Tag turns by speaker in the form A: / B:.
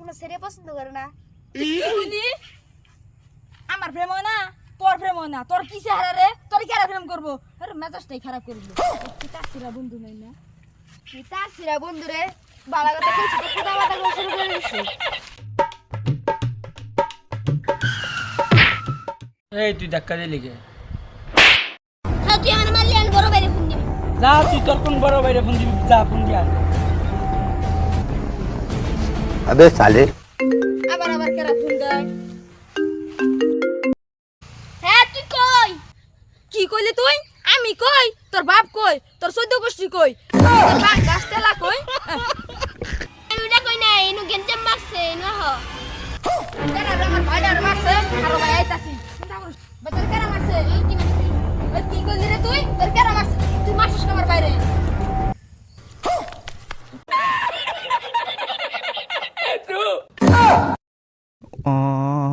A: কোনো ছেলে পছন্দ করে না?
B: আমার প্রেম না তোর প্রেম না। তোর কি চেহারা রে? তোর কি প্রেম করব? আরে মেজাজটাই খারাপ করে দিল। তুই বন্ধু নাই না?
A: তুই তার সিরা বন্ধুরে বালা কথা কিছু তো কথা শুরু করে দিচ্ছে
C: এই তুই ধাক্কা দিলি কে?
A: হ্যাঁ তুই আমার মারলি আমি বড় বাইরে ফোন দিবি।
C: যা তুই তোর কোন বড় বাইরে ফোন দিবি? যা ফোন দিয়া
D: আবে সালে।
B: আবার আবার কেরা ফোন দেয়?
A: হ্যাঁ তুই কই?
B: কি কইলি তুই? আমি কই? তোর বাপ কই? তোর সদ্য গোষ্ঠী কই? বাপ গাছতলা কই?
A: এটা কই না এনু গেঞ্জাম মারছে এনু হ
B: কেরা আমার মারছে? আর ভাই আইতাছি। কেরা মারছে?
A: এই কি
B: মানে কি রে তুই? তোর อ๋
D: อ